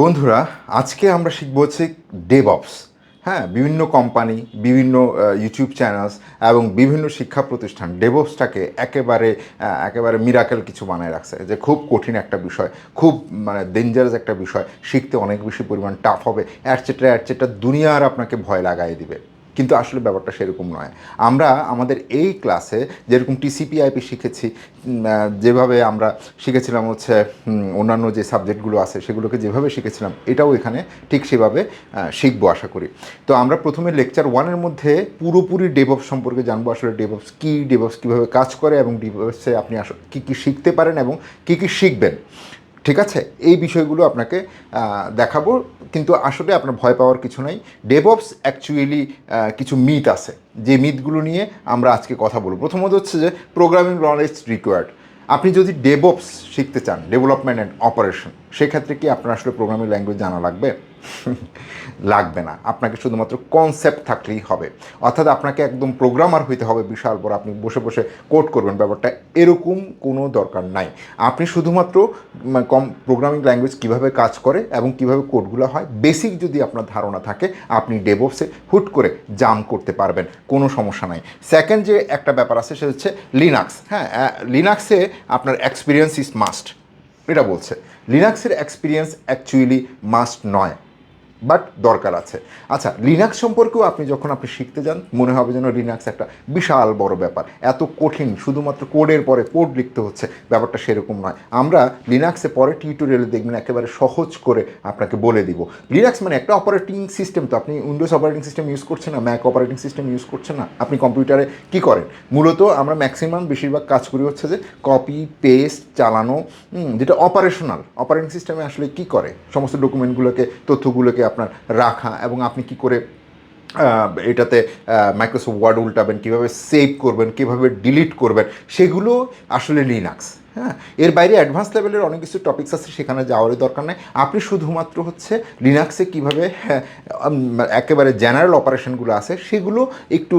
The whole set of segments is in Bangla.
বন্ধুরা, আজকে আমরা শিখব হচ্ছে ডেভঅপস হ্যাঁ বিভিন্ন কোম্পানি বিভিন্ন ইউটিউব চ্যানেলস এবং বিভিন্ন শিক্ষা প্রতিষ্ঠান ডেভঅপসটাকে একেবারে একেবারে মিরাকেল কিছু বানায় রাখছে। যে খুব কঠিন একটা বিষয়, খুব মানে ডেঞ্জারাস একটা বিষয়। শিখতে অনেক বেশি পরিমাণ টাফ হবে। অ্যাটসেট্রা অ্যাটসেট্রা দুনিয়ার আপনাকে ভয় লাগাই দিবে। কিন্তু আসলে ব্যাপারটা সেরকম নয়। আমরা আমাদের এই ক্লাসে যেরকম টিসিপি আইপি শিখেছি যেভাবে আমরা শিখেছিলাম হচ্ছে অন্যান্য যে সাবজেক্টগুলো আছে সেগুলোকে যেভাবে শিখেছিলাম, এটাও এখানে ঠিক সেভাবে শিখব আশা করি। তো আমরা প্রথমে লেকচার ওয়ানের মধ্যে পুরোপুরি ডেভঅপস সম্পর্কে জানব, আসলে ডেভঅপস কী ডেভঅপস কীভাবে কাজ করে এবং ডেভঅপসে আপনি আসলে কী কী শিখতে পারেন এবং কী কী শিখবেন। ঠিক আছে? এই বিষয়গুলো আপনাকে দেখাবো। কিন্তু আসলে আপনার ভয় পাওয়ার কিছু নাই। ডেভঅপস অ্যাকচুয়ালি কিছু মিথ আছে। যে মিথগুলো নিয়ে আমরা আজকে কথা বলব। প্রথমত হচ্ছে যে প্রোগ্রামিং নলেজ রিকোয়ার্ড আপনি যদি ডেভঅপস শিখতে চান ডেভেলপমেন্ট অ্যান্ড অপারেশন সেক্ষেত্রে কি আপনার আসলে প্রোগ্রামিং ল্যাঙ্গুয়েজ জানা লাগবে? লাগবে না। আপনাকে শুধুমাত্র কনসেপ্ট থাকলেই হবে। অর্থাৎ আপনাকে একদম প্রোগ্রামার হইতে হবে বিশাল বড়। আপনি বসে বসে কোড করবেন, ব্যাপারটা এরকম কোনো দরকার নাই। আপনি শুধুমাত্র কম প্রোগ্রামিং ল্যাঙ্গুয়েজ কীভাবে কাজ করে এবং কীভাবে কোডগুলো হয় বেসিক যদি আপনার ধারণা থাকে, আপনি ডেভঅপসে হুট করে জাম করতে পারবেন। কোনো সমস্যা নাই। সেকেন্ড যে একটা ব্যাপার আছে, সেটা হচ্ছে লিনাক্স হ্যাঁ লিনাক্সে আপনার এক্সপিরিয়েন্স ইজ মাস্ট এটা বলছে। লিনাক্সের এক্সপিরিয়েন্স অ্যাকচুয়ালি মাস্ট নয়। বাট দরকার আছে। আচ্ছা লিনাক্স সম্পর্কেও আপনি যখন আপনি শিখতে যান, মনে হবে যেন লিনাক্স একটা বিশাল বড় ব্যাপার। এত কঠিন, শুধুমাত্র কোডের পরে কোড লিখতে হচ্ছে, ব্যাপারটা সেরকম নয়। আমরা লিনাক্সে পরে টিউটোরিয়ালে দেখবেন একেবারে সহজ করে আপনাকে বলে দিব। লিনাক্স মানে একটা অপারেটিং সিস্টেম তো আপনি উইন্ডোজ অপারেটিং সিস্টেম ইউজ করছেন না ম্যাক অপারেটিং সিস্টেম ইউজ করছেন না, আপনি কম্পিউটারে কি করেন? মূলত আমরা ম্যাক্সিমাম বেশিরভাগ কাজ করি হচ্ছে যে কপি পেস্ট চালানো যেটা অপারেশনাল অপারেটিং সিস্টেমে আসলে কি করে? সমস্ত ডকুমেন্টগুলোকে তথ্যগুলোকে আপনার রাখা এবং আপনি কি করে এটাতে মাইক্রোসফট ওয়ার্ড উল্টাবেন, কীভাবে সেভ করবেন, কীভাবে ডিলিট করবেন, সেগুলো আসলে লিনাক্স হ্যাঁ এর বাইরে অ্যাডভান্স লেভেলের অনেক কিছু টপিকস আছে সেখানে যাওয়ারই দরকার নেই। আপনি শুধুমাত্র হচ্ছে লিনাক্সে কীভাবে হ্যাঁ, একেবারে জেনারেল অপারেশনগুলো আছে সেগুলো একটু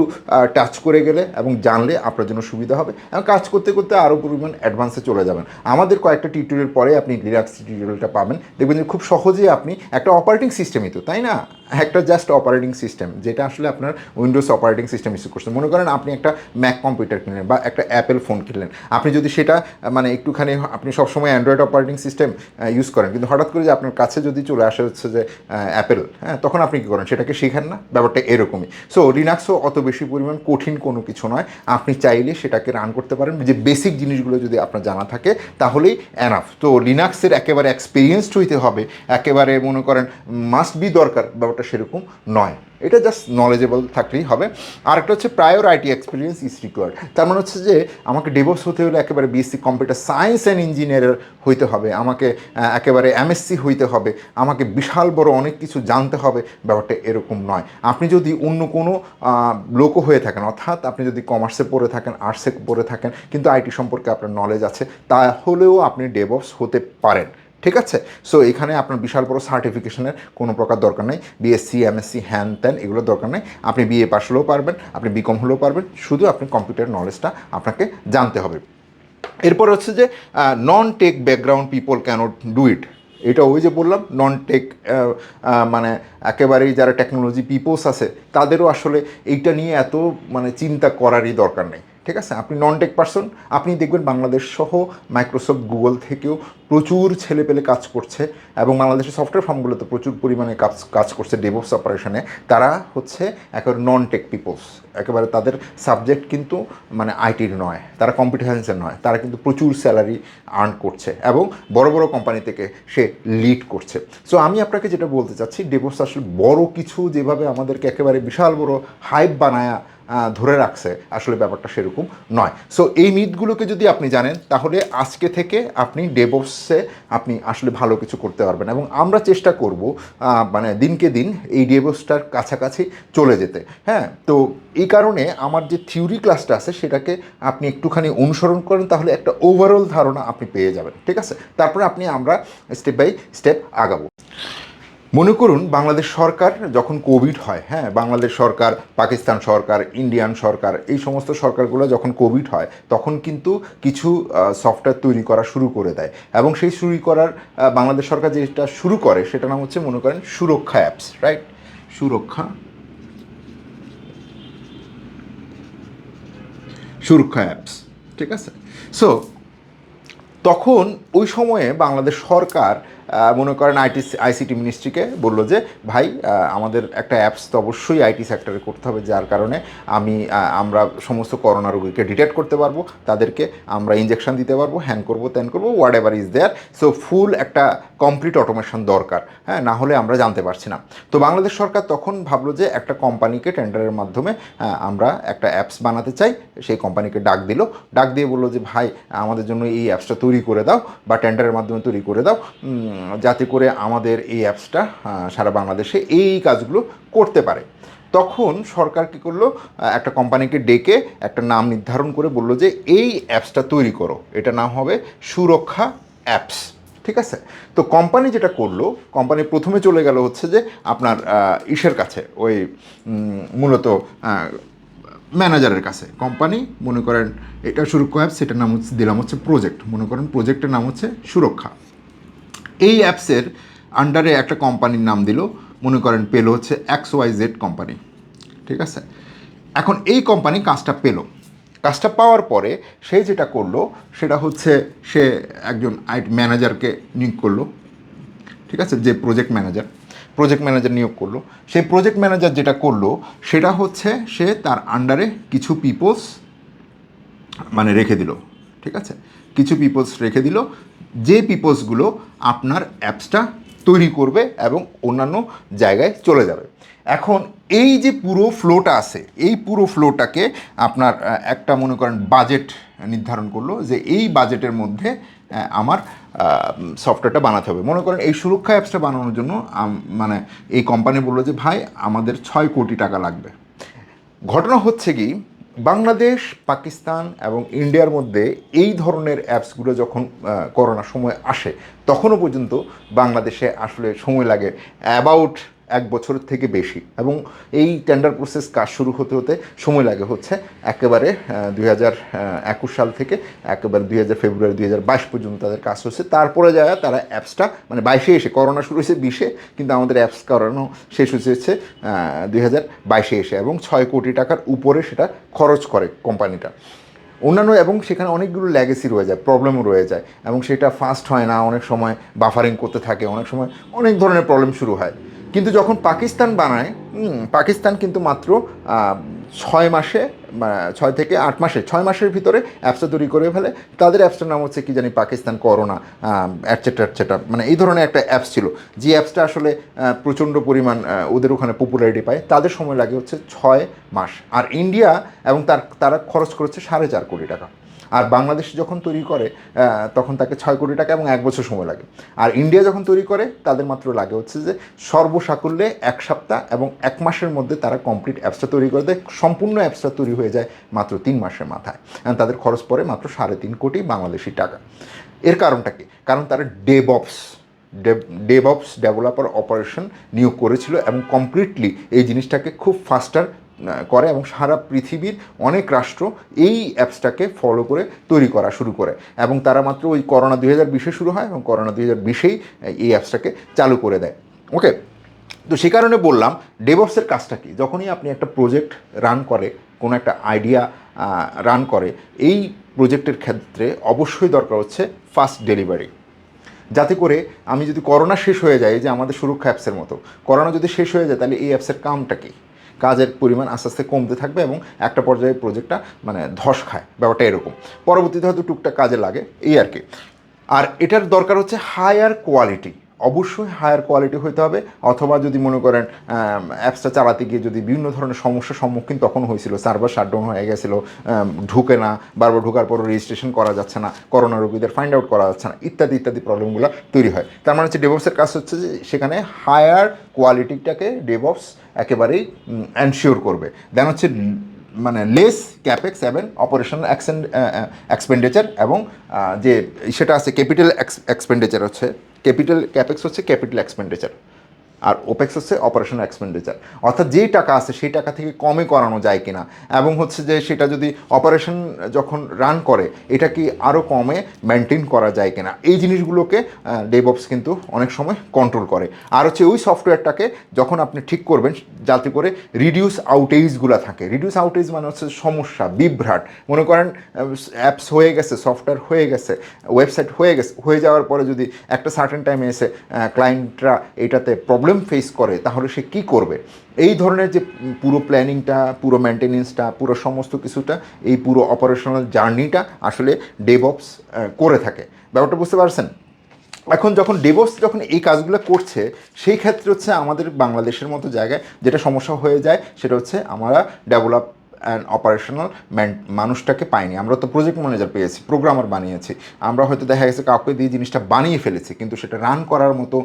টাচ করে গেলে এবং জানলে আপনার জন্য সুবিধা হবে। এবং কাজ করতে করতে আরও পরিমাণ অ্যাডভান্সে চলে যাবেন। আমাদের কয়েকটা টিউটোরিয়াল পরে আপনি লিনাক্স টিউটোরিয়ালটা পাবেন। দেখবেন যে খুব সহজেই আপনি একটা অপারেটিং সিস্টেমই তো তাই না? একটা জাস্ট অপারেটিং সিস্টেম যেটা আসলে আপনার উইন্ডোজ অপারেটিং সিস্টেম ইউজ করছে। মনে করেন আপনি একটা ম্যাক কম্পিউটার কিনলেন বা একটা অ্যাপেল ফোন কিনলেন। আপনি যদি সেটা মানে একটুখানি, আপনি সবসময় অ্যান্ড্রয়েড অপারেটিং সিস্টেম ইউজ করেন। কিন্তু হঠাৎ করে যে আপনার কাছে যদি চলে আসে হচ্ছে যে অ্যাপেল হ্যাঁ তখন আপনি কী করেন? সেটাকে শেখেন না? ব্যাপারটা এরকমই। সো লিনাক্সও অত বেশি পরিমাণ কঠিন কোনো কিছু নয়। আপনি চাইলে সেটাকে রান করতে পারেন। যে বেসিক জিনিসগুলো যদি আপনার জানা থাকে, তাহলেই অ্যানাফ তো লিনাক্সের একেবারে এক্সপিরিয়েন্সড হইতে হবে। একেবারে মনে করেন মাস্ট বি দরকার। সেরকম নয়। এটা জাস্ট নলেজেবল থাকলেই হবে। আর একটা হচ্ছে prior IT experience is required তার মানে হচ্ছে যে আমাকে ডেভলপস হতে হলে একেবারে BSc computer science and engineer হইতে হবে। আমাকে একেবারে এমএসসি হইতে হবে। আমাকে বিশাল বড় অনেক কিছু জানতে হবে। ব্যাপারটা এরকম নয়। আপনি যদি অন্য কোনো লোকও হয়ে থাকেন, অর্থাৎ আপনি যদি কমার্সে পড়ে থাকেন আর্টসে পড়ে থাকেন, কিন্তু আইটি সম্পর্কে আপনার নলেজ আছে, তাহলেও আপনি ডেভলপস হতে পারেন। ঠিক আছে? সো এখানে আপনার বিশাল বড় সার্টিফিকেশনের কোনো প্রকার দরকার নেই। বিএসসি এমএসসি হ্যান ত্যান এগুলোর দরকার নেই। আপনি বিএ পাস হলেও পারবেন, আপনি বিকম হলেও পারবেন। শুধু আপনি কম্পিউটার নলেজটা আপনাকে জানতে হবে। এরপর হচ্ছে যে non tech background people cannot do it এটা ওই যে বললাম নন টেক মানে একেবারেই যারা টেকনোলজি পিপলস আছে, তাদেরও আসলে এইটা নিয়ে এত মানে চিন্তা করারই দরকার নেই। ঠিক আছে? আপনি নন টেক পারসন আপনি দেখবেন বাংলাদেশ সহ মাইক্রোসফট গুগল থেকেও প্রচুর ছেলে পেলে কাজ করছে এবং বাংলাদেশের সফটওয়্যার ফার্মগুলোতে প্রচুর পরিমাণে কাজ কাজ করছে ডেভপস অপারেশনে তারা হচ্ছে একেবারে নন টেক পিপলস একেবারে তাদের সাবজেক্ট কিন্তু মানে আইটির নয়, তারা কম্পিউটার সায়েন্সের নয়, তারা কিন্তু প্রচুর স্যালারি আর্ন করছে এবং বড় বড় কোম্পানি থেকে সে লিড করছে। সো আমি আপনাকে যেটা বলতে চাচ্ছি ডেভপস আসলে বড় কিছু যেভাবে আমাদেরকে একেবারে বিশাল বড় হাইপ বানায়া ধরে রাখছে, আসলে ব্যাপারটা সেরকম নয়। সো এই মিথগুলোকে যদি আপনি জানেন, তাহলে আজকে থেকে আপনি ডেভসে আপনি আসলে ভালো কিছু করতে পারবেন এবং আমরা চেষ্টা করব মানে দিনকে দিন এই ডিএবসটার কাছাকাছি চলে যেতে। হ্যাঁ তো এই কারণে আমার যে থিওরি ক্লাসটা আছে সেটাকে আপনি একটুখানি অনুসরণ করেন, তাহলে একটা ওভারঅল ধারণা আপনি পেয়ে যাবেন। ঠিক আছে? তারপরে আপনি আমরা স্টেপ বাই স্টেপ আগাবো। মনে করুন, বাংলাদেশ সরকার যখন কোভিড হয় হ্যাঁ বাংলাদেশ সরকার, পাকিস্তান সরকার, ইন্ডিয়ান সরকার, এই সমস্ত সরকারগুলো যখন কোভিড হয়, তখন কিন্তু কিছু সফটওয়্যার তৈরি করা শুরু করে দেয়। এবং সেই শুরু করার বাংলাদেশ সরকার যেটা শুরু করে, সেটা নাম হচ্ছে, মনে করেন, সুরক্ষা অ্যাপস রাইট সুরক্ষা সুরক্ষা অ্যাপস ঠিক আছে? সো তখন ওই সময়ে বাংলাদেশ সরকার মনে করেন আইটি আইসিটি মিনিস্ট্রিকে বলল যে, ভাই আমাদের একটা অ্যাপস তো অবশ্যই আইটি সেক্টরে করতে হবে, যার কারণে আমি আমরা সমস্ত করোনা রোগীকে ডিটেক্ট করতে পারব, তাদেরকে আমরা ইঞ্জেকশন দিতে পারব হ্যান করব, ত্যান করব whatever is there so full একটা কমপ্লিট অটোমেশন দরকার। হ্যাঁ না হলে আমরা জানতে পারছি না। তো বাংলাদেশ সরকার তখন ভাবলো যে একটা কোম্পানিকে টেন্ডারের মাধ্যমে আহ, আমরা একটা অ্যাপস বানাতে চাই। সেই কোম্পানিকে ডাক দিল। ডাক দিয়ে বলল যে ভাই আমাদের জন্য এই অ্যাপসটা তৈরি করে দাও বা টেন্ডারের মাধ্যমে তৈরি করে দাও। যাতে করে আমাদের এই অ্যাপসটা সারা বাংলাদেশে এই কাজগুলো করতে পারে। তখন সরকার কী করল? একটা কোম্পানিকে ডেকে একটা নাম নির্ধারণ করে বলল যে এই অ্যাপসটা তৈরি করো। এটা নাম হবে সুরক্ষা অ্যাপস ঠিক আছে? তো কোম্পানি যেটা করল কোম্পানি প্রথমে চলে গেল হচ্ছে যে আপনার ইসের কাছে, ওই মূলত ম্যানেজারের কাছে। কোম্পানি মনে করেন, এটা সুরক্ষা অ্যাপস সেটার নাম হচ্ছে, দিলাম হচ্ছে প্রজেক্ট মনে করেন প্রজেক্টের নাম হচ্ছে সুরক্ষা। এই অ্যাপসের আন্ডারে একটা কোম্পানির নাম দিল, মনে করেন পেল হচ্ছে এক্স ওয়াই জেড কোম্পানি ঠিক আছে? এখন এই কোম্পানি কাজটা পেল। কাজটা পাওয়ার পরে সে যেটা করল, সেটা হচ্ছে সে একজন আইট ম্যানেজারকে নিয়োগ করল। ঠিক আছে? যে প্রজেক্ট ম্যানেজার প্রজেক্ট ম্যানেজার নিয়োগ করল। সেই প্রজেক্ট ম্যানেজার যেটা করল, সেটা হচ্ছে সে তার আন্ডারে কিছু পিপলস মানে রেখে দিল। ঠিক আছে? কিছু পিপলস রেখে দিল। যে পিপলসগুলো আপনার অ্যাপসটা তৈরি করবে এবং অন্যান্য জায়গায় চলে যাবে। এখন এই যে পুরো ফ্লোটা আছে, এই পুরো ফ্লোটাকে আপনার একটা মনে করেন বাজেট নির্ধারণ করল যে এই বাজেটের মধ্যে আমার সফটওয়্যারটা বানাতে হবে। মনে করেন এই সুরক্ষা অ্যাপসটা বানানোর জন্য মানে এই কোম্পানি বলল যে, ভাই, আমাদের ছয় কোটি টাকা লাগবে। ঘটনা হচ্ছে কি বাংলাদেশ, পাকিস্তান এবং ইন্ডিয়ার মধ্যে এই ধরনের অ্যাপসগুলো যখন করোনা করোনার সময় আসে, তখনও পর্যন্ত বাংলাদেশে আসলে সময় লাগে অ্যাবাউট এক বছরের থেকে বেশি। এবং এই টেন্ডার প্রসেস কাজ শুরু হতে হতে সময় লাগে হচ্ছে একেবারে দুই হাজার একুশ সাল থেকে একেবারে দুই হাজার ফেব্রুয়ারি, দুই হাজার বাইশ পর্যন্ত তাদের কাজ হচ্ছে। তারপরে যায় তারা অ্যাপসটা মানে বাইশে এসে, করোনা শুরু হয়েছে বিশে, কিন্তু আমাদের অ্যাপস করানো শেষ হয়েছে হচ্ছে দুই বাইশে এসে এবং ছয় কোটি টাকার উপরে সেটা খরচ করে কোম্পানিটা অন্যান্য এবং সেখানে অনেকগুলো ল্যাগেসি রয়ে যায় প্রবলেমও রয়ে যায় এবং সেটা ফাস্ট হয় না, অনেক সময় বাফারিং করতে থাকে, অনেক সময় অনেক ধরনের প্রবলেম শুরু হয়। কিন্তু যখন পাকিস্তান বানায় পাকিস্তান কিন্তু মাত্র ছয় মাসে ছয় থেকে আট মাসে, ছয় মাসের ভিতরে অ্যাপসটা তৈরি করে ফেলে। তাদের অ্যাপসটার নাম হচ্ছে কি জানি পাকিস্তান করোনা অ্যাটসেট্রা অ্যাটসেট্রা মানে এই ধরনের একটা অ্যাপস ছিল। যে অ্যাপসটা আসলে প্রচণ্ড পরিমাণ ওদের ওখানে পপুলারিটি পায়। তাদের সময় লাগে হচ্ছে ছয় মাস। আর ইন্ডিয়া এবং তার, তারা খরচ করেছে সাড়ে চার কোটি টাকা। আর বাংলাদেশ যখন তৈরি করে তখন তাকে ছয় কোটি টাকা এবং এক বছর সময় লাগে। আর ইন্ডিয়া যখন তৈরি করে, তাদের মাত্র লাগে হচ্ছে যে সর্বসাকুল্যে এক সপ্তাহ এবং এক মাসের মধ্যে তারা কমপ্লিট অ্যাপসটা তৈরি করে দেয়। সম্পূর্ণ অ্যাপসটা তৈরি হয়ে যায় মাত্র তিন মাসের মাথায়। তাদের খরচ পড়ে মাত্র সাড়ে তিন কোটি বাংলাদেশি টাকা। এর কারণটা কি? কারণ তারা ডেবপস ডেবপস ডেভেলপার অপারেশন নিয়োগ করেছিল এবং কমপ্লিটলি এই জিনিসটাকে খুব ফাস্টার করে এবং সারা পৃথিবীর অনেক রাষ্ট্র এই অ্যাপসটাকে ফলো করে তৈরি করা শুরু করে। এবং তারা মাত্র ওই করোনা দুই হাজার বিশে শুরু হয় এবং করোনা দুই হাজার বিশেই এই অ্যাপসটাকে চালু করে দেয়। ওকে তো সে কারণে বললাম ডেভপসের কাজটা কি? যখনই আপনি একটা প্রজেক্ট রান করে, কোনো একটা আইডিয়া রান করে, এই প্রজেক্টের ক্ষেত্রে অবশ্যই দরকার হচ্ছে ফাস্ট ডেলিভারি যাতে করে আমি যদি করোনা শেষ হয়ে যায় যে আমাদের সুরক্ষা অ্যাপসের মতো, করোনা যদি শেষ হয়ে যায়, তাহলে এই অ্যাপসের কামটা কী? কাজের পরিমাণ আস্তে আস্তে কমতে থাকবে এবং একটা পর্যায়ে প্রজেক্টটা মানে ধস খায়, ব্যাপারটা এরকম। পরবর্তীতে হয়তো টুকটাক কাজে লাগে, এই আর কি। আর এটার দরকার হচ্ছে হায়ার কোয়ালিটি অবশ্যই হায়ার কোয়ালিটি হইতে হবে। অথবা যদি মনে করেন অ্যাপসটা চালাতে গিয়ে যদি বিভিন্ন ধরনের সমস্যার সম্মুখীন তখন হয়েছিল সার্ভার শাটডাউন হয়ে গেছিল ঢুকে না, বারবার ঢোকার পরও রেজিস্ট্রেশন করা যাচ্ছে না, করোনা রোগীদের ফাইন্ড আউট করা যাচ্ছে না, ইত্যাদি ইত্যাদি প্রবলেমগুলো তৈরি হয়। তার মানে হচ্ছে ডেভপসের কাজ হচ্ছে যে, সেখানে হায়ার কোয়ালিটিটাকে ডেভপস একেবারেই এনশিওর করবে। দেন হচ্ছে মানে লেস ক্যাপেক্স এবং অপারেশনাল এক্সপেন্ডিচার এবং যে, সেটা আছে ক্যাপিটাল এক্সপেন্ডিচার হচ্ছে ক্যাপিটাল ক্যাপেক্স হচ্ছে ক্যাপিটাল এক্সপেন্ডিচার। আর ওপেক্স হচ্ছে অপারেশনাল এক্সপেন্ডিচার। অর্থাৎ যেই টাকা আছে সেই টাকা থেকে কমে করানো যায় কিনা। এবং হচ্ছে যে সেটা যদি অপারেশন যখন রান করে, এটা কি আরও কমে মেনটেন করা যায় কিনা? এই জিনিসগুলোকে ডেবপস কিন্তু অনেক সময় কন্ট্রোল করে। আর হচ্ছে ওই সফটওয়্যারটাকে যখন আপনি ঠিক করবেন, যাতে করে রিডিউস আউটেজগুলো থাকে। রিডিউস আউটেজ মানে হচ্ছে সমস্যা, বিভ্রাট। মনে করেন অ্যাপস হয়ে গেছে সফটওয়্যার হয়ে গেছে ওয়েবসাইট হয়ে গেছে, হয়ে যাওয়ার পরে যদি একটা সার্টেন টাইমে এসে ক্লায়েন্টরা এটাতে প্রবলেম ফেস করে, তাহলে সে কি করবে? এই ধরনের যে পুরো প্ল্যানিংটা পুরো মেনটেনেন্সটা পুরো সমস্ত কিছুটা, এই পুরো অপারেশনাল জার্নিটা আসলে ডেভঅপস করে থাকে। ব্যাপারটা বুঝতে পারছেন? এখন যখন ডেভপস যখন এই কাজগুলো করছে, সেই ক্ষেত্রে হচ্ছে আমাদের বাংলাদেশের মতো জায়গায় যেটা সমস্যা হয়ে যায়, সেটা হচ্ছে আমরা ডেভেলপ অ্যান্ড অপারেশনাল ম্যান মানুষটাকে পাইনি। আমরা তো প্রজেক্ট ম্যানেজার পেয়েছি প্রোগ্রামার বানিয়েছি। আমরা হয়তো দেখা গেছে কাউকে দিয়ে জিনিসটা বানিয়ে ফেলেছি, কিন্তু সেটা রান করার মতো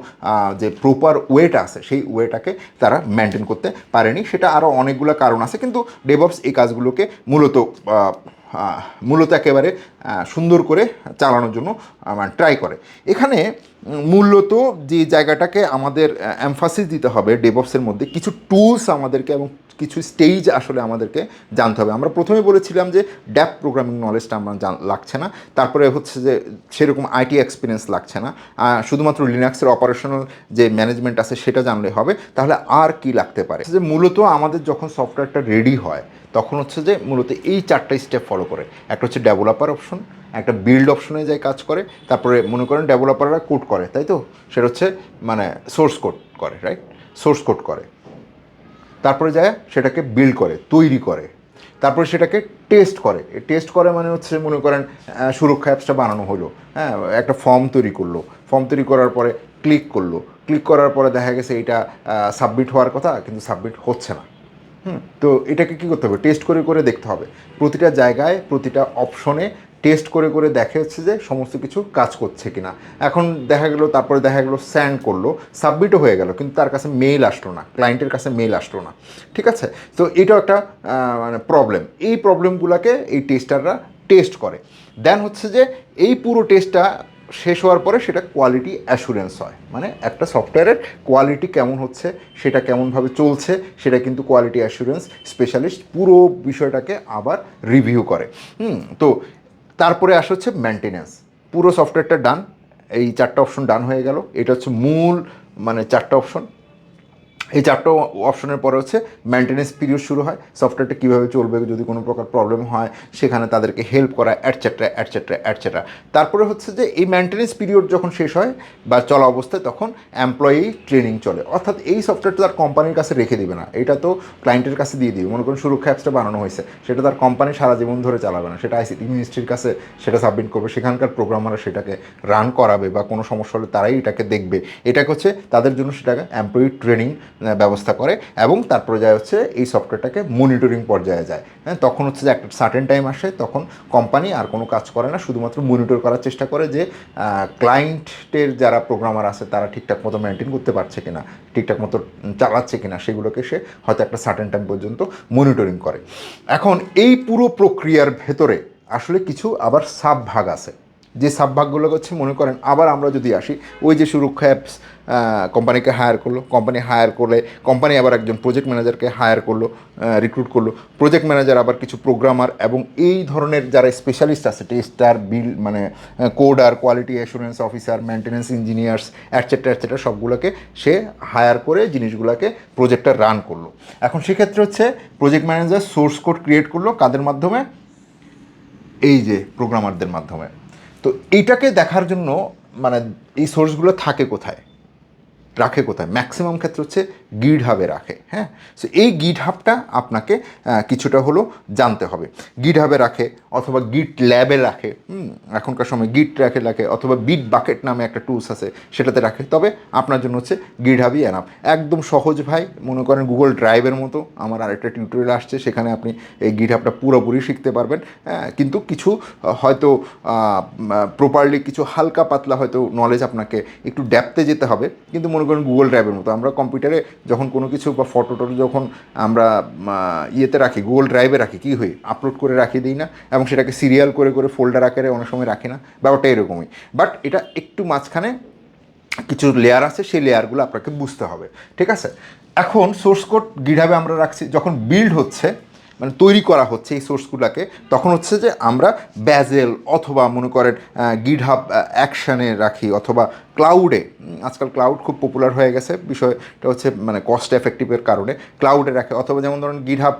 যে প্রপার ওয়েটা আছে, সেই ওয়েটাকে তারা মেনটেন করতে পারেনি। সেটা আরও অনেকগুলো কারণ আছে, কিন্তু ডেভঅপস এই কাজগুলোকে মূলত মূলত একেবারে সুন্দর করে চালানোর জন্য ট্রাই করে। এখানে মূলত যে জায়গাটাকে আমাদের এমফাসিস দিতে হবে ডেভঅপসের মধ্যে, কিছু টুলস আমাদেরকে এবং কিছু স্টেজ আসলে আমাদেরকে জানতে হবে। আমরা প্রথমে বলেছিলাম যে ড্যাপ প্রোগ্রামিং নলেজটা আমার লাগছে না। তারপরে হচ্ছে যে সেরকম আইটি এক্সপিরিয়েন্স লাগছে না। শুধুমাত্র লিনাক্সের অপারেশনাল যে ম্যানেজমেন্ট আছে সেটা জানলে হবে। তাহলে আর কি লাগতে পারে? যে মূলত আমাদের যখন সফটওয়্যারটা রেডি হয় তখন হচ্ছে যে মূলত এই চারটা স্টেপ ফলো করে। একটা হচ্ছে ডেভেলপার অপশন একটা বিল্ড অপশনে যায় কাজ করে, তারপরে মনে করেন ডেভেলপাররা কোড করে, তাই তো? সেটা হচ্ছে মানে সোর্স কোড করে রাইট সোর্স কোড করে। তারপরে যায় সেটাকে বিল্ড করে, তৈরি করে। তারপরে সেটাকে টেস্ট করে। টেস্ট করে মানে হচ্ছে মনে করেন সুরক্ষা অ্যাপসটা বানানো হলো। হ্যাঁ একটা ফর্ম তৈরি করল। ফর্ম তৈরি করার পরে ক্লিক করল। ক্লিক করার পরে দেখা গেছে এটা সাবমিট হওয়ার কথা, কিন্তু সাবমিট হচ্ছে না। হুম, তো এটাকে কী করতে হবে? টেস্ট করে করে দেখতে হবে। প্রতিটা জায়গায় প্রতিটা অপশনে টেস্ট করে করে দেখে হচ্ছে যে সমস্ত কিছু কাজ করছে কিনা। এখন দেখা গেলো, তারপরে দেখা গেলো স্যান্ড করল সাবমিটও হয়ে গেল, কিন্তু তার কাছে মেইল আসলো না ক্লায়েন্টের কাছে মেইল আসলো না। ঠিক আছে? তো এটাও একটা মানে প্রবলেম এই প্রবলেমগুলোকে এই টেস্টাররা টেস্ট করে। দেন হচ্ছে যে এই পুরো টেস্টটা শেষ হওয়ার পরে সেটা কোয়ালিটি অ্যাসুরেন্স হয়। মানে একটা সফটওয়্যারের কোয়ালিটি কেমন হচ্ছে, সেটা কেমনভাবে চলছে, সেটা কিন্তু কোয়ালিটি অ্যাসুরেন্স স্পেশালিস্ট পুরো বিষয়টাকে আবার রিভিউ করে। হুম, তো তারপরে আসা হচ্ছে মেনটেনেন্স পুরো সফটওয়্যারটা ডান এই চারটা অপশন ডান হয়ে গেল। এটা হচ্ছে মূল মানে চারটা অপশন এই চারটা অপশনের পরে হচ্ছে মেনটেনেন্স পিরিয়ড শুরু হয়। সফটওয়্যারটা কীভাবে চলবে, যদি কোনো প্রকার প্রবলেম হয়, সেখানে তাদেরকে হেল্প করা অ্যাটসেট্রা অ্যাটসেট্রা অ্যাটসেট্রা তারপরে হচ্ছে যে এই মেনটেনেন্স পিরিয়ড যখন শেষ হয় বা চলা অবস্থায়, তখন এমপ্লয়ি ট্রেনিং চলে। অর্থাৎ এই সফটওয়্যারটা তার কোম্পানির কাছে রেখে দেবে না। এটা তো ক্লায়েন্টের কাছে দিয়ে দিবে। মনে করুন সুরক্ষা অ্যাপসটা বানানো হয়েছে। সেটা তার কোম্পানি সারা জীবন ধরে চালাবে না। সেটা আইসিটি মিনিস্ট্রির কাছে সেটা সাবমিট করবে। সেখানকার প্রোগ্রামাররা সেটাকে রান করাবে বা কোনো সমস্যা হলে তারাই এটাকে দেখবে। এটাকে হচ্ছে তাদের জন্য সেটাকে এমপ্লয়ি ট্রেনিং ব্যবস্থা করে এবং তারপরে যায় হচ্ছে এই সফটওয়্যারটাকে মনিটরিং পর্যায়ে যায়। হ্যাঁ তখন হচ্ছে যে একটা সার্টেন টাইম আসে, তখন কোম্পানি আর কোনো কাজ করে না, শুধুমাত্র মনিটর করার চেষ্টা করে যে ক্লায়েন্টের যারা প্রোগ্রামার আছে, তারা ঠিকঠাক মতো মেনটেন করতে পারছে কিনা, ঠিকঠাক মতো চালাচ্ছে কিনা, সেগুলোকে সে হয়তো একটা সার্টেন টাইম পর্যন্ত মনিটরিং করে। এখন এই পুরো প্রক্রিয়ার ভেতরে আসলে কিছু আবার সাব ভাগ আছে। যে সাবভাগগুলো হচ্ছে মনে করেন, আবার আমরা যদি আসি, ওই যে সুরক্ষা অ্যাপস কোম্পানিকে হায়ার করল। কোম্পানি হায়ার করলে কোম্পানি আবার একজন প্রজেক্ট ম্যানেজারকে হায়ার করল রিক্রুট করল। প্রজেক্ট ম্যানেজার আবার কিছু প্রোগ্রামার এবং এই ধরনের যারা স্পেশালিস্ট আছে টেস্টার বিল মানে coder quality assurance officer maintenance engineers etcetera etcetera সবগুলোকে সে হায়ার করে জিনিসগুলোকে প্রজেক্টটা রান করল। এখন সেক্ষেত্রে হচ্ছে project manager source code create করল কাদের মাধ্যমে? এই যে প্রোগ্রামারদের মাধ্যমে। তো এইটাকে দেখার জন্য মানে এই সোর্সগুলো থাকে কোথায়? রাখে কোথায়? ম্যাক্সিমাম ক্ষেত্রে হচ্ছে গিড হাবে রাখে হ্যাঁ? সো এই গিড হাবটা আপনাকে কিছুটা হলো জানতে হবে। গিড হাবে রাখে অথবা গিট ল্যাবে রাখে এখনকার সময় গিট রাখে রাখে অথবা বিট বাকেট নামে একটা টুলস আছে সেটাতে রাখে। তবে আপনার জন্য হচ্ছে গিড হাবই এনাফ একদম সহজ ভাই মনে করেন গুগল ড্রাইভের মতো আমার আরেকটা টিউটোরিয়াল আসছে সেখানে আপনি এই গিট হাবটা পুরোপুরি শিখতে পারবেন হ্যাঁ, কিন্তু কিছু হয়তো প্রপারলি কিছু হালকা পাতলা হয়তো নলেজ আপনাকে একটু ড্যাপতে যেতে হবে কিন্তু মনে করেন গুগল ড্রাইভের মতো। আমরা কম্পিউটারে যখন কোনো কিছু বা ফটো টটো যখন আমরা ইয়েতে রাখি গুগল ড্রাইভে রাখি, কী হই আপলোড করে রাখি দিই না এবং সেটাকে সিরিয়াল করে করে ফোল্ডার আকারে অনেক সময় রাখি না। ব্যাপারটা এরকমই। বাট এটা একটু মাঝখানে কিছু লেয়ার আছে, সেই লেয়ারগুলো আপনাকে বুঝতে হবে। ঠিক আছে? এখন সোর্স কোড গিটহাবে আমরা রাখছি। যখন বিল্ড হচ্ছে মানে তৈরি করা হচ্ছে এই সোর্সগুলোকে তখন হচ্ছে যে আমরা ব্যাজেল অথবা মনে করেন গিটহাব অ্যাকশানে রাখি অথবা ক্লাউডে আজকাল ক্লাউড খুব পপুলার হয়ে গেছে। বিষয়টা হচ্ছে মানে কস্ট এফেক্টিভের কারণে। ক্লাউডে রাখে, অথবা যেমন ধরুন গিটহাব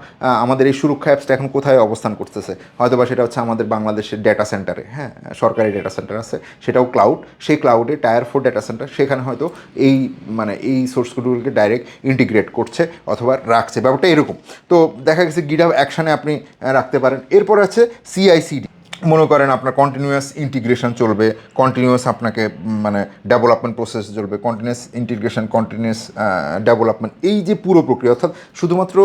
আমাদের এই সুরক্ষা অ্যাপসটা এখন কোথায় অবস্থান করতেছে? হয়তো বা সেটা হচ্ছে আমাদের বাংলাদেশের ডেটা সেন্টারে হ্যাঁ সরকারি ডেটা সেন্টার আছে, সেটাও ক্লাউড সেই ক্লাউডে টায়ার ফোর ডেটা সেন্টার সেখানে হয়তো এই মানে এই সোর্সগুলোকে ডাইরেক্ট ইন্টিগ্রেট করছে অথবা রাখছে। ব্যাপারটা এরকম। তো দেখা গেছে গিটহাব অ্যাকশানে আপনি রাখতে পারেন। এরপর আছে সিআইসিডি মনে করেন আপনার কন্টিনিউয়াস ইন্টিগ্রেশন চলবে কন্টিনিউয়াস আপনাকে মানে ডেভেলপমেন্ট প্রসেস চলবে কন্টিনিউয়াস ইন্টিগ্রেশন কন্টিনিউয়াস ডেভেলপমেন্ট এই যে পুরো প্রক্রিয়া, অর্থাৎ শুধুমাত্র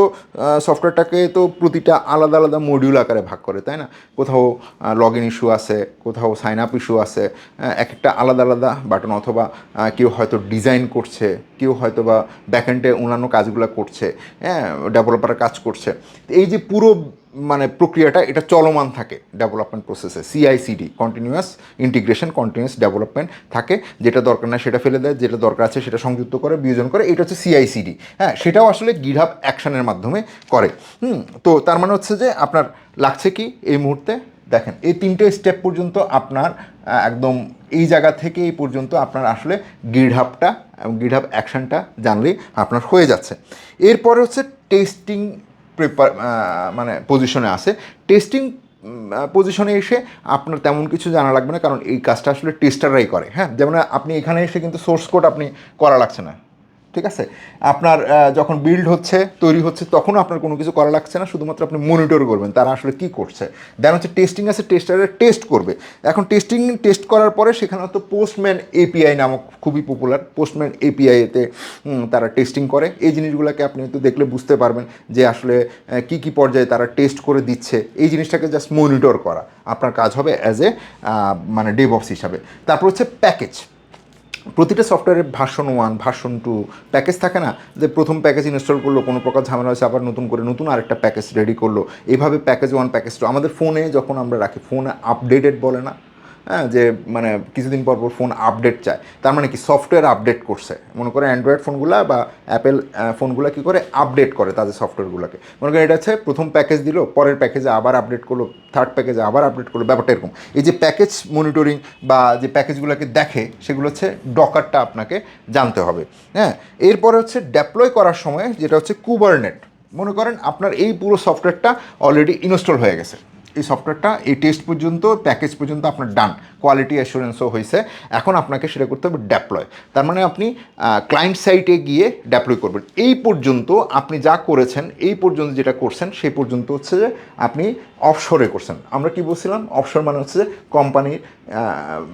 সফটওয়্যারটাকে তো প্রতিটা আলাদা আলাদা মডিউল আকারে ভাগ করে, তাই না? কোথাও লগ ইন ইস্যু আছে, কোথাও সাইন আপ ইস্যু আছে এক একটা আলাদা আলাদা বাটন অথবা কেউ হয়তো ডিজাইন করছে, কেউ হয়তো বা ব্যাকএন্ডে অন্যান্য কাজগুলো করছে হ্যাঁ ডেভেলপার কাজ করছে। এই যে পুরো মানে প্রক্রিয়াটা, এটা চলমান থাকে ডেভেলপমেন্ট প্রসেসে CI CD continuous integration continuous development থাকে। যেটা দরকার না সেটা ফেলে দেয়, যেটা দরকার আছে সেটা সংযুক্ত করে, বিয়োজন করে, এটা হচ্ছে সিআইসিডি হ্যাঁ সেটাও আসলে গিরহাব অ্যাকশনের মাধ্যমে করে। হুম, তো তার মানে হচ্ছে যে আপনার লাগছে কি এই মুহূর্তে? দেখেন, এই তিনটে স্টেপ পর্যন্ত আপনার একদম এই জায়গা থেকে এই পর্যন্ত আপনার আসলে গিরহাবটা এবং গিরহাব অ্যাকশনটা জানলেই আপনার হয়ে যাচ্ছে। এরপরে হচ্ছে টেস্টিং প্রেপার মানে পজিশনে আসে টেস্টিং পজিশনে এসে আপনার তেমন কিছু জানা লাগবে না, কারণ এই কাজটা আসলে টেস্টাররাই করে হ্যাঁ? যেমন আপনি এখানে এসে কিন্তু সোর্স কোড আপনি করা লাগছে না। ঠিক আছে? আপনার যখন বিল্ড হচ্ছে, তৈরি হচ্ছে, তখনও আপনার কোনো কিছু করা লাগছে না, শুধুমাত্র আপনি মনিটর করবেন, তারা আসলে কী করছে? দেন হচ্ছে টেস্টিং আছে টেস্টারের টেস্ট করবে। এখন টেস্টিং টেস্ট করার পরে সেখানে তো পোস্টম্যান এপিআই নামক খুবই পপুলার পোস্টম্যান এপিআইতে তারা টেস্টিং করে। এই জিনিসগুলোকে আপনি হয়তো দেখলে বুঝতে পারবেন যে আসলে কি কি পর্যায়ে তারা টেস্ট করে দিচ্ছে। এই জিনিসটাকে জাস্ট মনিটর করা। আপনার কাজ হবে অ্যাজ এ মানে ডেবক্স হিসাবে। তারপর হচ্ছে প্যাকেজ প্রতিটা সফটওয়্যারের version one version two package থাকে না? যে প্রথম প্যাকেজ ইনস্টল করল, কোনো প্রকার ঝামেলা হয়েছে, আবার নতুন করে নতুন আরেকটা প্যাকেজ রেডি করল। এভাবে প্যাকেজ ওয়ান প্যাকেজ টু আমাদের ফোনে যখন আমরা রাখি ফোনে আপডেটেড বলে না? হ্যাঁ যে মানে কিছুদিন পর পর ফোন আপডেট চায়। তার মানে কি সফটওয়্যার আপডেট করছে। মনে করে অ্যান্ড্রয়েড ফোনগুলো বা অ্যাপেল ফোনগুলো কী করে আপডেট করে তাদের সফটওয়্যারগুলোকে মনে করেন এটা হচ্ছে প্রথম প্যাকেজ দিল, পরের প্যাকেজে আবার আপডেট করল থার্ড প্যাকেজে আবার আপডেট করল, ব্যাপারটা এরকম। এই যে প্যাকেজ মনিটরিং বা যে প্যাকেজগুলোকে দেখে, সেগুলো হচ্ছে ডকারটা আপনাকে জানতে হবে। হ্যাঁ এরপরে হচ্ছে ডেপ্লয় করার সময় যেটা হচ্ছে কুবারনেট মনে করেন আপনার এই পুরো সফটওয়্যারটা অলরেডি ইনস্টল হয়ে গেছে। এই সফটওয়্যারটা, এই টেস্ট পর্যন্ত প্যাকেজ পর্যন্ত আপনার ডান কোয়ালিটি অ্যাসুরেন্সও হয়েছে। এখন আপনাকে সেটা করতে হবে ডেপ্লয় তার মানে আপনি ক্লায়েন্ট সাইটে গিয়ে ডেপ্লয় করবেন। এই পর্যন্ত আপনি যা করেছেন, এই পর্যন্ত যেটা করছেন, সেই পর্যন্ত হচ্ছে যে আপনি অফশোরে করছেন। আমরা কি বলছিলাম? অফশোর মানে হচ্ছে যে কোম্পানির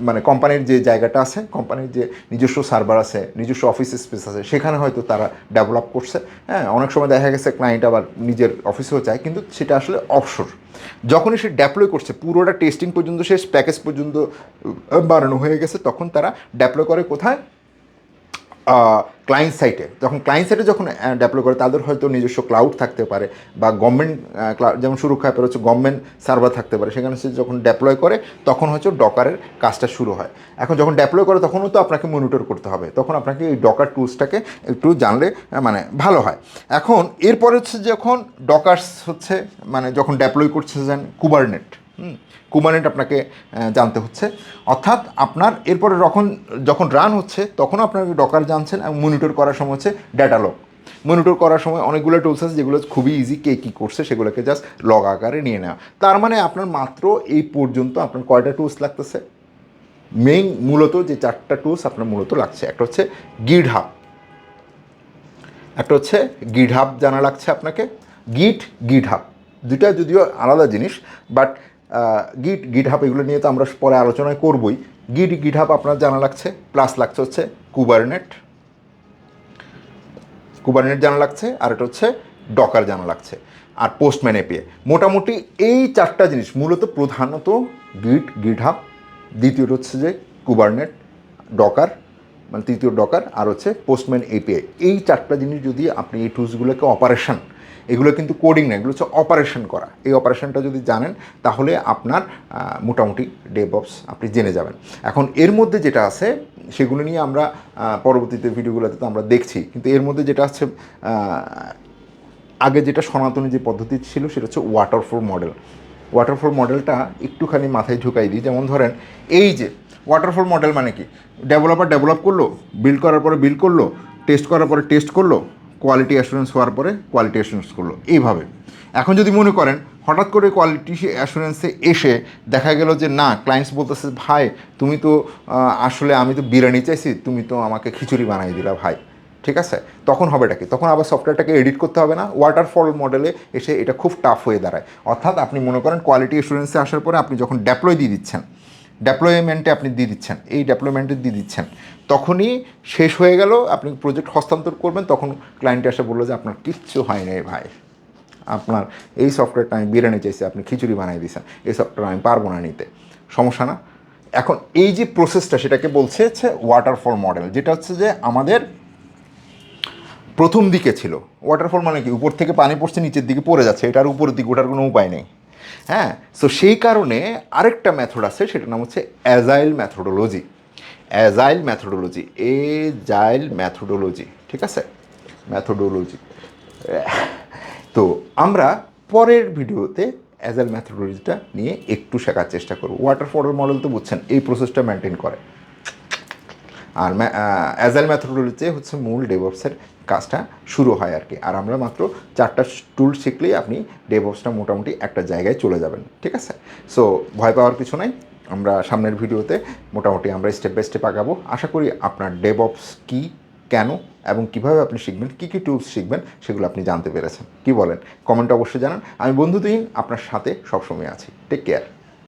মানে কোম্পানির যে জায়গাটা আছে কোম্পানির যে নিজস্ব সার্ভার আছে, নিজস্ব অফিস স্পেস আছে, সেখানে হয়তো তারা ডেভেলপ করছে। হ্যাঁ অনেক সময় দেখা গেছে ক্লায়েন্ট আবার নিজের অফিসেও চায় কিন্তু সেটা আসলে অফশোর যখনই সে ডেপ্লয় করছে, পুরোটা টেস্টিং পর্যন্ত শেষ প্যাকেজ পর্যন্ত বাড়ানো হয়ে গেছে, তখন তারা ডেপ্লয় করে কোথায়? ক্লায়েন্ট সাইটে যখন ক্লায়েন্ট সাইটে যখন ডেপ্লয় করে, তাদের হয়তো নিজস্ব ক্লাউড থাকতে পারে বা গভর্নমেন্ট যেমন সুরক্ষা হচ্ছে গভর্নমেন্ট সার্ভার থাকতে পারে। সেখানে সে যখন ডেপ্লয় করে, তখন হচ্ছে ডকারের কাজটা শুরু হয়। এখন যখন ডেপ্লয় করে, তখনও তো আপনাকে মনিটর করতে হবে। তখন আপনাকে এই ডকার টুলসটাকে একটু জানলে মানে ভালো হয়। এখন, এরপরে হচ্ছে যখন ডকার্স হচ্ছে মানে যখন ডেপ্লয় করছে যেন কুবারনেট কুমারেন্ট আপনাকে জানতে হচ্ছে। অর্থাৎ আপনার এরপরে যখন যখন রান হচ্ছে, তখন আপনার ডকার জানছেন এবং মনিটর করার সময় হচ্ছে ডেটা লগ মনিটর করার সময় অনেকগুলো টুলস আছে যেগুলো খুবই ইজি কে কী করছে, সেগুলোকে জাস্ট লগ আকারে নিয়ে নেওয়া। তার মানে আপনার মাত্র এই পর্যন্ত আপনার কয়টা টুলস লাগতেছে? মেইন মূলত যে চারটা টুলস আপনার মূলত লাগছে। একটা হচ্ছে গিড হাব একটা হচ্ছে গিড হাব জানা লাগছে আপনাকে। গিট গিড হাব দুটা যদিও আলাদা জিনিস বাট গিট গিট এগুলো নিয়ে তো আমরা পরে আলোচনায় করবই। গিট গিট আপনার জানা লাগছে প্লাস লাগছে হচ্ছে কুবারনেট কুবারনেট জানা লাগছে, আর এটা হচ্ছে ডকার জানা লাগছে, আর পোস্টম্যান এপিএ মোটামুটি এই চারটা জিনিস, মূলত প্রধানত গিট গিট দ্বিতীয়টা হচ্ছে যে কুবারনেট ডকার মানে তৃতীয় ডকার আর হচ্ছে পোস্টম্যান এপিআই এই চারটা জিনিস যদি আপনি এই টুলসগুলোকে অপারেশন এগুলো কিন্তু কোডিং না, এগুলো হচ্ছে অপারেশন করা। এই অপারেশনটা যদি জানেন, তাহলে আপনার মোটামুটি ডেভঅপস আপনি জেনে যাবেন। এখন এর মধ্যে যেটা আছে, সেগুলো নিয়ে আমরা পরবর্তীতে ভিডিওগুলোতে তো আমরা দেখছি। কিন্তু এর মধ্যে যেটা আছে আগে যেটা সনাতনী যে পদ্ধতি ছিল, সেটা হচ্ছে ওয়াটারফোর মডেল ওয়াটারফোর মডেলটা একটুখানি মাথায় ঢুকাই দিই। যেমন ধরেন, এই যে ওয়াটারফল মডেল মানে কি? ডেভেলপার ডেভেলপ করল বিল্ড করার পরে বিল্ড করল টেস্ট করার পরে টেস্ট করল কোয়ালিটি অ্যাসুরেন্স হওয়ার পরে কোয়ালিটি অ্যাসুরেন্স করল। এইভাবে। এখন যদি মনে করেন, হঠাৎ করে কোয়ালিটি অ্যাসুরেন্সে এসে দেখা গেল যে, না ক্লায়েন্টস বলতেছে, ভাই, তুমি তো আসলে আমি তো বিরিয়ানি চাইছি, তুমি তো আমাকে খিচুড়ি বানাই দিলা, ভাই। ঠিক আছে? তখন হবেটা কি? তখন আবার সফটওয়্যারটাকে এডিট করতে হবে না? ওয়াটারফল মডেলে এসে এটা খুব টাফ হয়ে দাঁড়ায়। অর্থাৎ আপনি মনে করেন কোয়ালিটি অ্যাসুরেন্সে আসার পরে আপনি যখন ডেপ্লয় দিয়ে দিচ্ছেন ডেপ্লয়মেন্টে আপনি দিয়ে দিচ্ছেন। এই ডেপ্লয়মেন্টে দিয়ে দিচ্ছেন। তখনই শেষ হয়ে গেল, আপনি প্রজেক্ট হস্তান্তর করবেন, তখন ক্লায়েন্ট এসে বলল যে, আপনার কিচ্ছু হয় নাই ভাই। আপনার এই সফটওয়্যারটা আমি বিরিয়ানি চাইছি, আপনি খিচুড়ি বানিয়ে দিয়েছেন। এই সফটওয়্যার আমি পারব না নিতে। সমস্যা না। এখন এই যে প্রসেসটা সেটাকে বলছে হচ্ছে ওয়াটারফল মডেল যেটা হচ্ছে যে আমাদের প্রথম দিকে ছিল। ওয়াটারফল মানে কি? উপর থেকে পানি পড়ছে, নিচের দিকে পড়ে যাচ্ছে। এটার উপরের দিকে ওঠার কোনো উপায় নেই। হ্যাঁ সো সেই কারণে আরেকটা মেথড আছে, সেটার নাম হচ্ছে agile methodology agile methodology agile methodology ঠিক আছে? ম্যাথোডোলজি তো আমরা পরের ভিডিওতে অ্যাজাইল ম্যাথোডোলজিটা নিয়ে একটু শেখার চেষ্টা করব। ওয়াটারফলের মডেল তো বুঝছেন, এই প্রসেসটা মেনটেন করে। আর অ্যাজাইল ম্যাথোডোলজিতে হচ্ছে মূল ডেভঅপসের কাজটা শুরু হয় আর কি। আর আমরা মাত্র চারটা টুল শিখলেই আপনি ডেভঅপসটা মোটামুটি একটা জায়গায় চলে যাবেন, ঠিক আছে? সো ভয় পাওয়ার কিছু নাই। আমরা সামনের ভিডিওতে মোটামুটি আমরা স্টেপ বাই স্টেপ আগাবো। আশা করি আপনার ডেভঅপস কি, কেন এবং কীভাবে আপনি শিখবেন, কী কী টুলস শিখবেন সেগুলো আপনি জানতে পেরেছেন। কি বলেন? কমেন্টে অবশ্যই জানান। আমি বন্ধুদিন আপনার সাথে সবসময় আছি। Take care